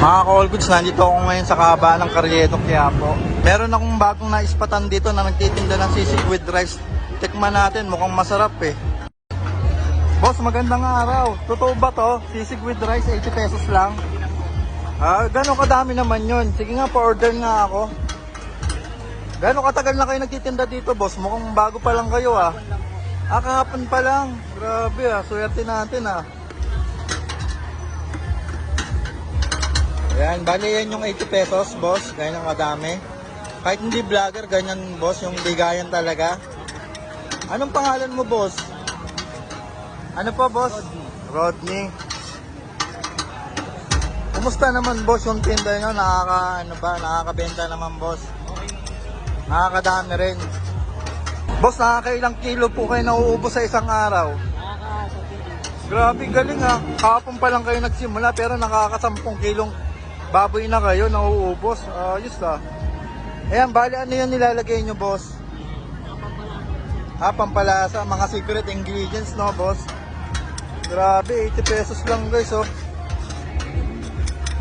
all goods, nandito ako ngayon sa kahabaan ng Carriedo, Quiapo. Meron akong bagong naispatan dito na nagtitinda ng sisig with rice. Tikman natin, mukhang masarap eh. Boss, magandang araw. Totoo ba to? Sisig with rice, 80 pesos lang. Ah, gano'ng kadami naman yun? Sige nga, pa-order nga ako. Gano'ng katagal na kayo nagtitinda dito, boss? Mukhang bago pa lang kayo ah. Ah, kahapon pa lang. Grabe ah, swerte natin ah. Ayan, bali yan yung 80 pesos, boss. Ganyan kadami. Kahit hindi vlogger, ganyan, boss. Yung bigayan talaga. Anong pangalan mo, boss? Ano po, boss? Rodney. Kumusta naman, boss, yung tinda nyo? Nakaka, ano ba, nakakabenta naman, boss? Nakakadami rin. Boss, nakakailang kilo po kayo nauubos sa isang araw? Grabe, galing ha. Kahapon pa lang kayo nagsimula pero nakakasampung kilong baboy na kayo, nauubos. Ayos ah. Ayan, bali ano yung nilalagay nyo, boss? Ah, pampalasa, mga secret ingredients, no, boss? Grabe, 80 pesos lang, guys, oh.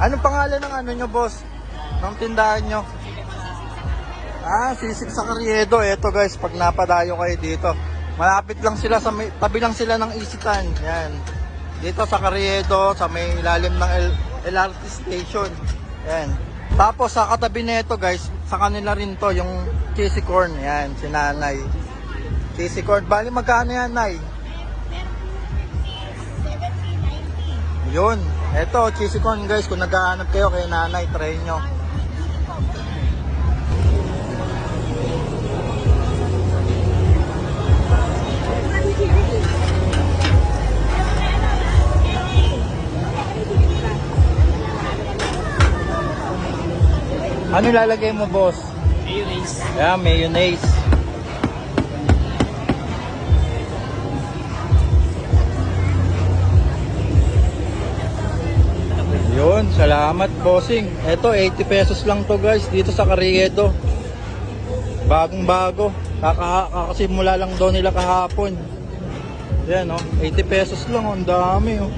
Anong pangalan ng ano nyo, boss? Ng tindahan nyo? Ah, sisig sa Carriedo. Eto, guys, pag napadayo kayo dito. Malapit lang sila sa may, tabi lang sila ng Isitan. Yan. Dito sa Carriedo, sa may ilalim ng L, LRT station. Yan. Tapos sa katabi nito, guys, sa kanila rin to, yung cheesy corn. Yan, si Nanay. Cheesy corn. Bali, magkano yan, Nay? Yun. Eto, cheesy corn, guys. Kung naghahanap kayo kay Nanay, try nyo. Ano lalagay mo, boss? Mayonnaise. Yeah, mayonnaise. Yun, salamat bossing. Ito, 80 pesos lang to guys, dito sa Carriedo. Bagong bago. Kaka kakasimula lang daw nila kahapon. Yan oh, 80 pesos lang, oh, ang dami oh.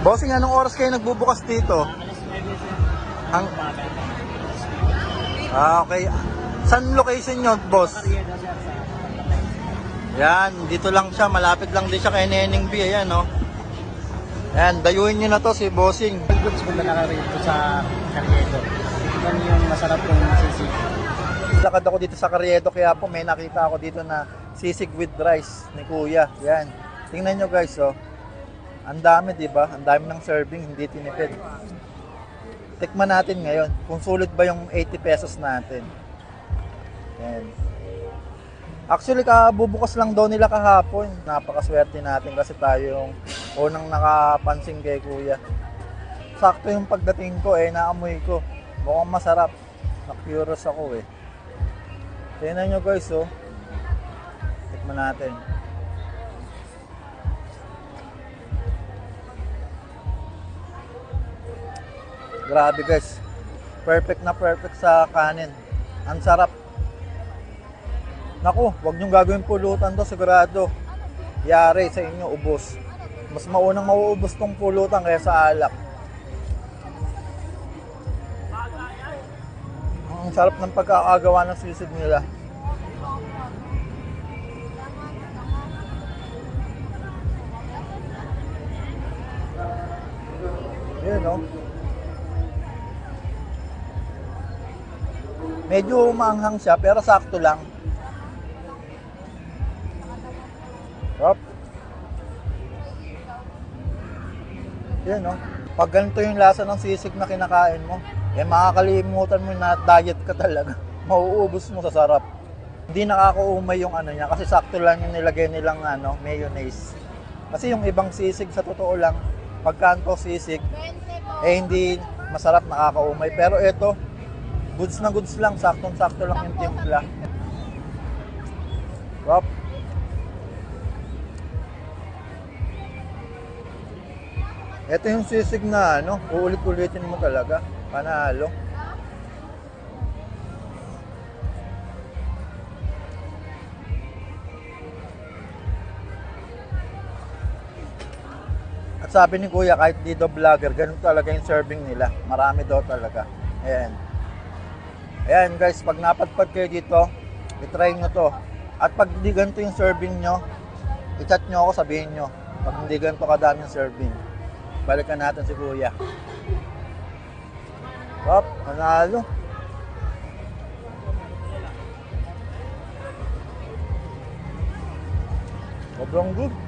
Bossing, anong oras kayo nagbubukas dito? Ang... Ah, okay. Saan location nyo, boss? Yan, dito lang siya. Malapit lang din siya kay Neneng B. Ayan, no? Yan, dayuhin nyo na to si Bossing. Goods punta na ka rito sa Carriedo. Yan yung masarap yung sisig. Lakad ako dito sa Carriedo kaya po may nakita ako dito na sisig with rice ni Kuya. Yan. Tingnan nyo guys, oh. Ang dami, di ba? Ang dami ng serving, hindi tinipid. Tikman natin ngayon kung sulit ba yung 80 pesos natin. Yan. Actually, kabubukas lang daw nila kahapon. Napakaswerte natin kasi tayo yung unang nakapansin kay Kuya. Sakto yung pagdating ko eh, naamoy ko. Mukhang masarap. Na-curious ako eh. Tingnan nyo guys oh. Tikman natin. Grabe guys. Perfect na perfect sa kanin. Ang sarap. Naku, wag niyong gagawin pulutan to sigurado. Yari sa inyo, ubos. Mas maunang mauubos tong pulutan kaysa alak. Ang sarap ng pagkakagawa ng sisig nila. Yun, no? Medyo maanghang siya, pero sakto lang. Hop. Yan, no? Pag ganito yung lasa ng sisig na kinakain mo, eh makakalimutan mo na diet ka talaga. Mauubos mo sa sarap. Hindi nakakaumay yung ano niya kasi sakto lang yung nilagay nilang ano, mayonnaise. Kasi yung ibang sisig sa totoo lang, pagkanto sisig, eh hindi masarap nakakaumay. Pero ito, goods na goods lang, saktong-sakto lang yung timpla. Wap. Ito yung sisig na ano, uulit-ulitin mo talaga. Panalo. At sabi ni Kuya, kahit di daw vlogger, ganun talaga yung serving nila. Marami daw talaga. Ayan. Ayan guys, pag napadpad kayo dito, itry nyo to. At pag hindi ganito yung serving nyo, i-chat nyo ako, sabihin nyo. Pag hindi ganito kadami yung serving. Balikan natin si Kuya. Hop, manalo. Sobrang good.